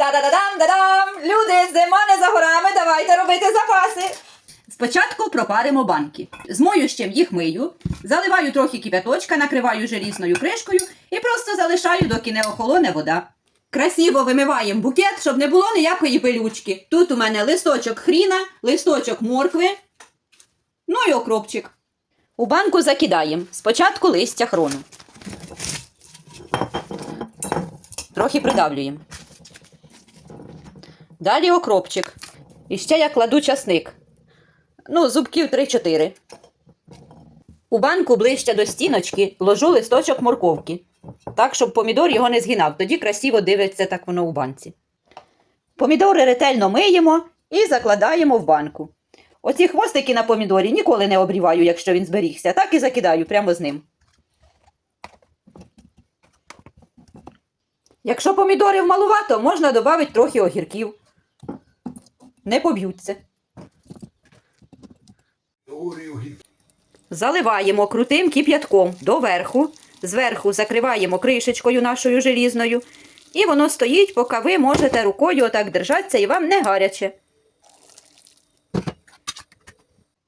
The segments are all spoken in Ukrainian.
Та-да-да-дам-да-дам! Люди, зима не за горами, давайте робити запаси. Спочатку пропаримо банки. З моющим їх мию, заливаю трохи кипяточка, накриваю желізною кришкою і просто залишаю, доки не охолоне вода. Красиво вимиваємо букет, щоб не було ніякої пилючки. Тут у мене листочок хріна, листочок моркви, ну і окропчик. У банку закидаємо спочатку листя хрону. Трохи придавлюємо. Далі окропчик. І ще я кладу часник. Ну, зубків 3-4. У банку ближче до стіночки ложу листочок морковки. Так, щоб помідор його не згинав. Тоді красиво дивиться так воно у банці. Помідори ретельно миємо і закладаємо в банку. Оці хвостики на помідорі ніколи не обріваю, якщо він зберігся. Так і закидаю прямо з ним. Якщо помідорів малувато, можна додати трохи огірків. Не поб'ються. Заливаємо крутим кип'ятком доверху. Зверху закриваємо кришечкою нашою желізною. І воно стоїть, поки ви можете рукою отак держатися і вам не гаряче.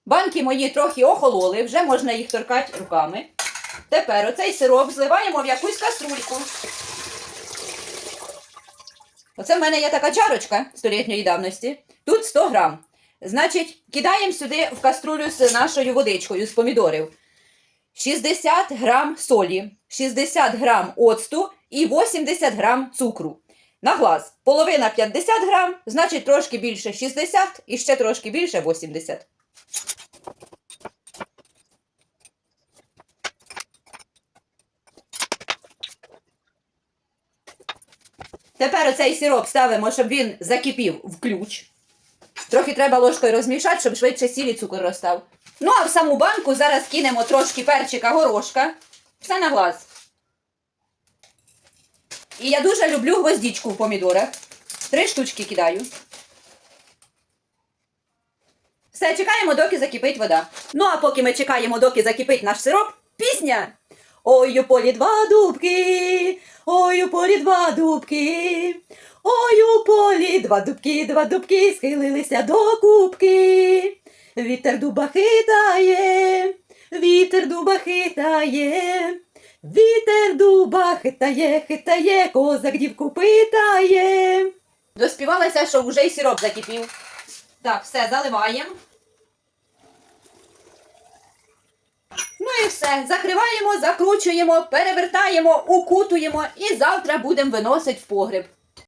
Банки мої трохи охололи, вже можна їх торкати руками. Тепер оцей сироп зливаємо в якусь каструльку. Оце в мене є така чарочка столітньої давності. Тут 100 грам. Значить, кидаємо сюди в каструлю з нашою водичкою, з помідорів. 60 грам солі, 60 грам оцту і 80 грам цукру. На глаз. Половина 50 грам, значить трошки більше 60 і ще трошки більше 80. Тепер оцей сироп ставимо, щоб він закипів в ключ. Трохи треба ложкою розмішати, щоб швидше сіль і цукор розстав. Ну, а в саму банку зараз кинемо трошки перчика горошка. Все на глаз. І я дуже люблю гвоздічку в помідорах. Три штучки кидаю. Все, чекаємо, доки закипить вода. Ну, а поки ми чекаємо, доки закипить наш сироп, пісня. Ой, у полі два дубки, ой, у полі два дубки, ой, у полі два дубки, два дубки схилилися до кубки. Вітер дуба хитає, вітер дуба хитає, вітер дуба хитає, хитає, козак дівку питає. Доспівалася, що вже й сироп закипів. Так, все, заливаємо. Ну і все. Закриваємо, закручуємо, перевертаємо, укутуємо і завтра будемо виносити в погреб.